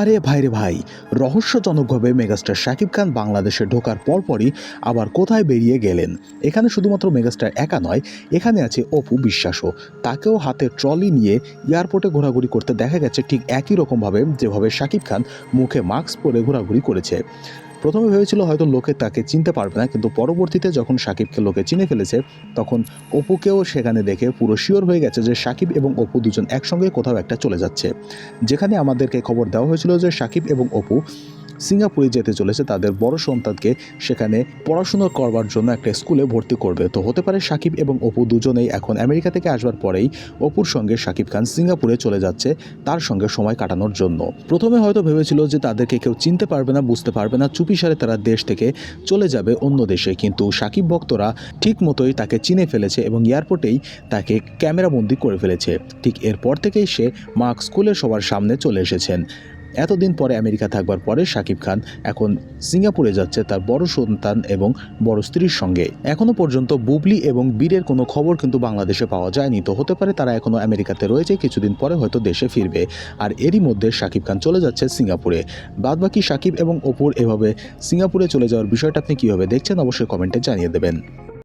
আরে ভাইরে ভাই, রহস্যজনকভাবে মেগাস্টার শাকিব খান বাংলাদেশে ঢোকার পরপরই আবার কোথায় বেরিয়ে গেলেন? এখানে শুধুমাত্র মেগাস্টার একা নয়, এখানে আছে অপু বিশ্বাসও। তাকেও হাতে ট্রলি নিয়ে এয়ারপোর্টে ঘোরাঘুরি করতে দেখা গেছে ঠিক একই রকমভাবে যেভাবে শাকিব খান মুখে মাস্ক পরে ঘোরাঘুরি করেছে। প্রথমে ভেবেছিল হয়তো লোকে তাকে চিনতে পারবে না, কিন্তু পরবর্তীতে যখন সাকিবকে লোকে চিনে ফেলেছে, তখন অপুকেও সেখানে দেখে পুরো শিওর হয়ে গেছে যে সাকিব এবং অপু দুজন একসঙ্গে কোথাও একটা চলে যাচ্ছে। যেখানে আমাদেরকে খবর দেওয়া হয়েছিল যে সাকিব এবং অপু সিঙ্গাপুরে যেতে চলেছে তাদের বড় সন্তানকে সেখানে পড়াশুনো করবার জন্য একটা স্কুলে ভর্তি করবে। তো হতে পারে সাকিব এবং অপু দুজনেই এখন আমেরিকা থেকে আসবার পরেই অপুর সঙ্গে সাকিব খান সিঙ্গাপুরে চলে যাচ্ছে তার সঙ্গে সময় কাটানোর জন্য। প্রথমে হয়তো ভেবেছিল যে তাদেরকে কেউ চিনতে পারবে না, বুঝতে পারবে না চুপিসারে তারা দেশ থেকে চলে যাবে অন্য দেশে। কিন্তু সাকিব ভক্তরা ঠিক মতোই তাকে চিনে ফেলেছে এবং এয়ারপোর্টেই তাকে ক্যামেরাবন্দি করে ফেলেছে। ঠিক এরপর থেকেই সে মার্ক স্কুলে সবার সামনে চলে এসেছেন। এতদিন পরে আমেরিকা থাকবার পরে শাকিব খান এখন সিঙ্গাপুরে যাচ্ছে তার বড় সন্তান এবং বড় স্ত্রীর সঙ্গে। এখনও পর্যন্ত বুবলি এবং বীরের কোনো খবর কিন্তু বাংলাদেশে পাওয়া যায়নি। তো হতে পারে তারা এখনও আমেরিকাতে রয়েছে, কিছুদিন পরে হয়তো দেশে ফিরবে। আর এরই মধ্যে শাকিব খান চলে যাচ্ছে সিঙ্গাপুরে। বাদবাকি শাকিব এবং অপুর এভাবে সিঙ্গাপুরে চলে যাওয়ার বিষয়টা আপনি কীভাবে দেখছেন, অবশ্যই কমেন্টে জানিয়ে দেবেন।